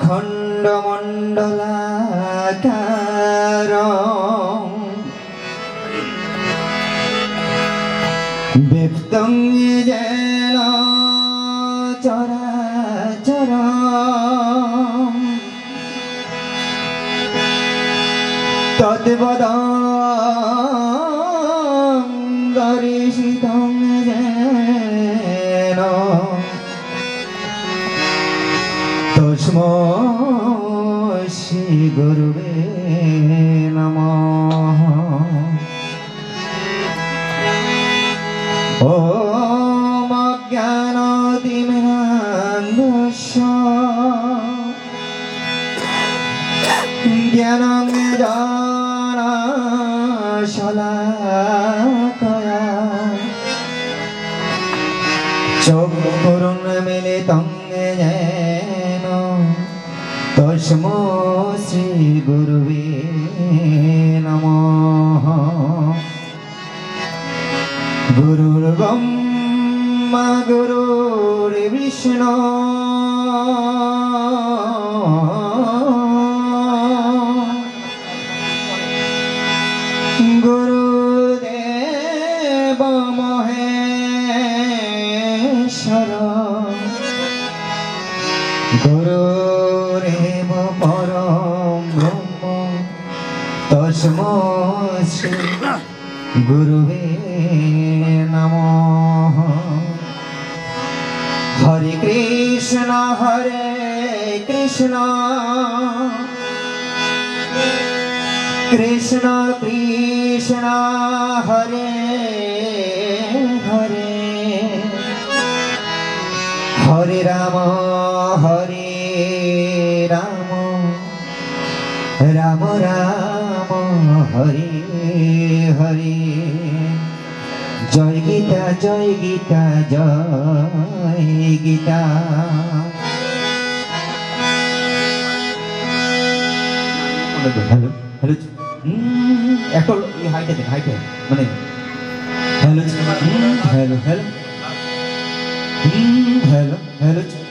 খণ্ডমণ্ডলাকার ব্যক্তং যেন চরাচর তদ্বদ হরিষিতং যেন। তুষ্ম শ্রী গুরুবে নম। ও জ্ঞানতিমিরান্ধস্য জ্ঞানং चक्षुरुन्मिलितं येन तस्मै श्रीगुरुवे नमः गुरुर्ब्रह्मा गुरुर्विष्णु গুরুরেব পরম ব্রহ্ম তসমসি গুরুবে নম। হরে কৃষ্ণ হরে কৃষ্ণ। কৃষ্ণ কৃষ্ণ হরে হরে রাম হরে রাম। রাম রাম, হরে হরে। জয় গীতা জয় গীতা জয় গীতা। হ্যালো হ্যালো একটা হাইটে হাইটে। মানে hello hello hello. Hello hello hello